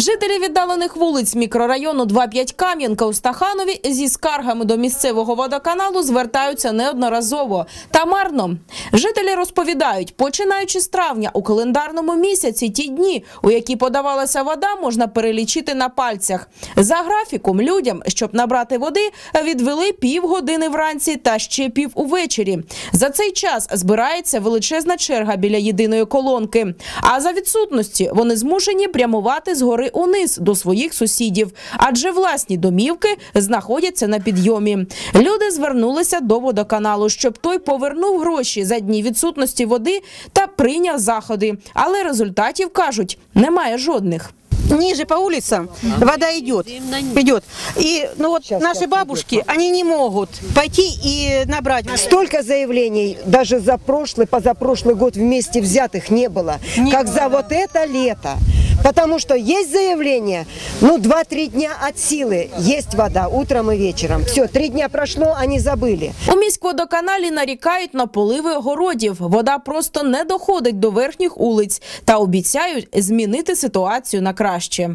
Жителі віддалених вулиць мікрорайону 2-5 Кам'янка у Стаханові зі скаргами до місцевого водоканалу звертаються неодноразово та марно. Жителі розповідають, починаючи з травня у календарному місяці ті дні, у які подавалася вода, можна перелічити на пальцях. За графіком людям, щоб набрати води, відвели півгодини вранці та ще пів увечері. За цей час збирається величезна черга біля єдиної колонки. А за відсутності вони змушені прямувати з гори униз до своїх сусідів, адже власні домівки знаходяться на підйомі. Люди звернулися до водоканалу, щоб той повернув гроші за дні відсутності води та прийняв заходи. Але результатів кажуть, немає жодних. Ниже по улицам вода идет, идет. И ну вот наши бабушки, они не могут пойти и набрать. Столько заявлений даже за прошлый, позапрошлый год вместе взятых не было, как за вот это лето. Потому что есть заявление, ну 2-3 дня от силы, есть вода утром и вечером. Все, три дня прошло, они забыли. У міськводоканалі нарікають на поливи огородів. Вода просто не доходить до верхніх улиць та обіцяють змінити ситуацію на краще.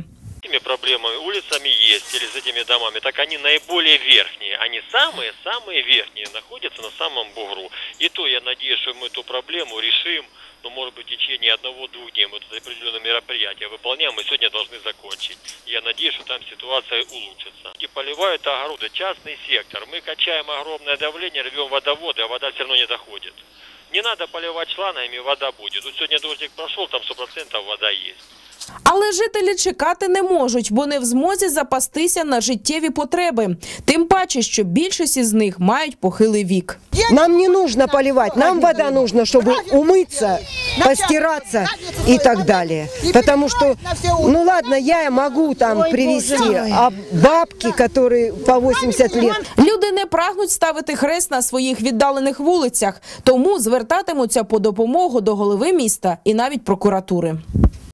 этими проблемами, улицами есть, или с этими домами, так они наиболее верхние. Они самые-самые верхние, находятся на самом бугру. И то я надеюсь, что мы эту проблему решим, Ну, может быть, в течение одного-двух дней. Мы тут определенные мероприятия выполняем, мы сегодня должны закончить. Я надеюсь, что там ситуация улучшится. И поливают огороды, частный сектор. Мы качаем огромное давление, рвем водоводы, а вода все равно не доходит. Не надо поливать шлангами, вода будет. Вот сегодня дождик прошел, там 100% вода есть. Але жителі чекати не можуть, бо не в змозі запастися на життєві потреби. Тим паче, що більшість із них мають похилий вік. Нам не нужно поливать, нам вода нужна, чтобы умыться, постираться и так далее. Потому что, ну ладно, я могу там привезти, а бабки, которые по 80 лет, Люди не прагнуть ставити хрест на своїх віддалених вулицях, тому звертатимуться по допомогу до голови міста і навіть прокуратури.